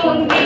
좋은데.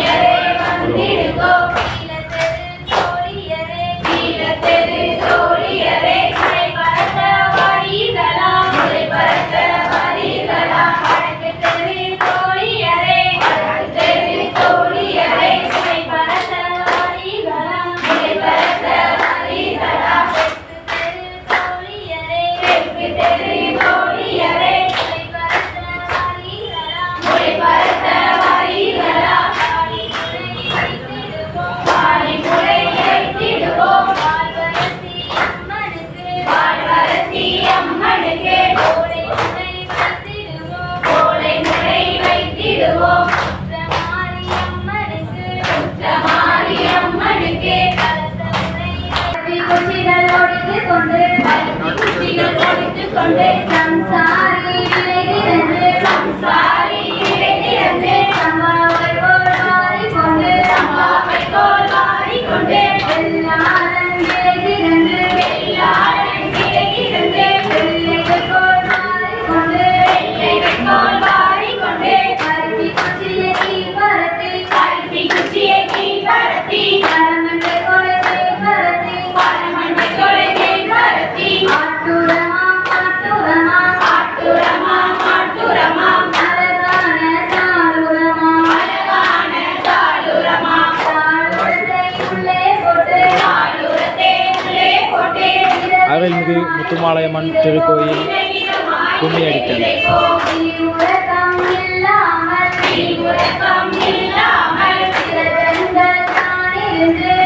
Yeah. கொண்டு குச்சிகள் ஒழித்துக் கொண்டு சம்சாரி விளைகிறது சம்சாரி இறைந்திருந்து சம்பாவை போல் மாறிக்கொண்டு சம்பாவை போல் மாறிக்கொண்டு எல்லாரும் அருள்மிகு முத்துமாலையம்மன் திருக்கோயில் கும்மி அடித்தல் Thank you.